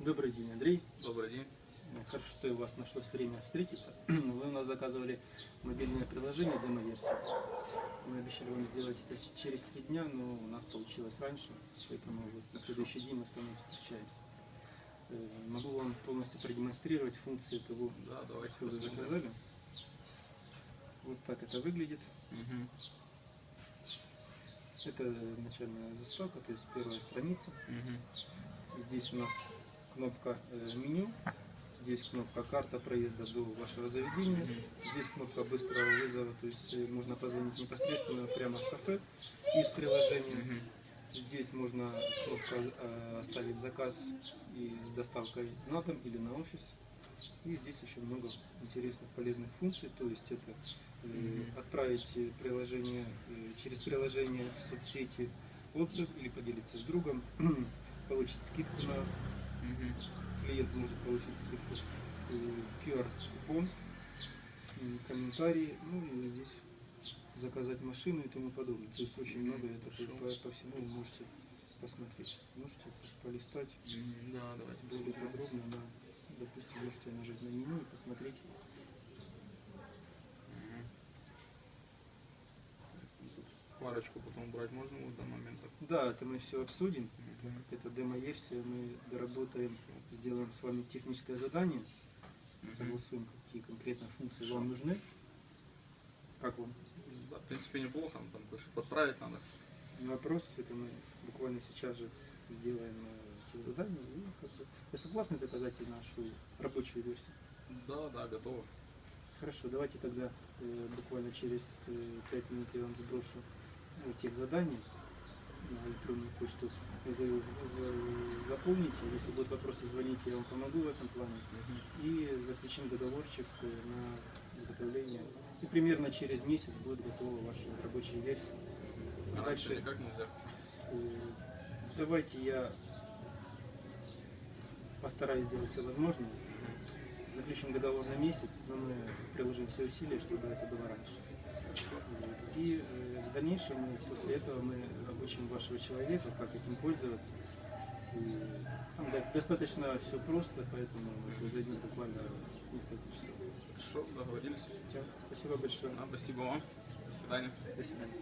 Добрый день, Андрей. Добрый день. Э, Хорошо, что у вас нашлось время встретиться. Вы у нас заказывали мобильное приложение демо-версии. Мы обещали вам сделать это через три дня, но у нас получилось раньше, поэтому вот на следующий день мы с вами встречаемся. Э, Могу вам полностью продемонстрировать функции того, Да, давайте что вы заказали. Вот так это выглядит. Мгм. Это начальная заставка, то есть первая страница. Мгм. Здесь у нас кнопка э, меню, здесь кнопка карта проезда до вашего заведения, здесь кнопка быстрого вызова, то есть э, можно позвонить непосредственно прямо в кафе из приложения. Здесь можно кнопка э, оставить заказ и с доставкой на дом или на офис. И здесь еще много интересных полезных функций, то есть это отправить приложение через приложение в соцсети отзыв или поделиться с другом, получить скидку на Клиент может получить скидку, QR-купон, комментарии, ну и здесь заказать машину и тому подобное. То есть очень много это по, по- по всему вы можете посмотреть. Можете полистать. Да, давайте более подробно, да. Допустим, можете нажать на меню и посмотреть. Парочку потом брать можно в данный момент? Да, это мы все обсудим. Мгм. Это демо-версия, мы доработаем, сделаем с вами техническое задание, Мгм. согласуем, какие конкретно функции Хорошо. вам нужны. Как вам? Да, в принципе, неплохо, там кое-что подправить надо. Вопрос, это мы буквально сейчас же сделаем э, эти задания. И как бы, вы согласны заказать и нашу рабочую версию? Да, да, готово. Хорошо, давайте тогда э, буквально через 5 минут я вам сброшу тех заданий на электронную почту. За- заполните, если будут вопросы, звоните, я вам помогу в этом плане. И заключим договорчик э, на изготовление. И примерно через месяц будет готова ваша рабочая версия. А дальше никак нельзя. Э, Давайте я постараюсь сделать все возможное. Заключим договор на месяц, но мы приложим все усилия, чтобы это было раньше. И э, в дальнейшем после этого мы обучим вашего человека, как этим пользоваться. И там да- достаточно все просто, поэтому это займет буквально несколько часов. Хорошо, договорились. Всё, спасибо большое. Да, спасибо вам. До свидания. До свидания.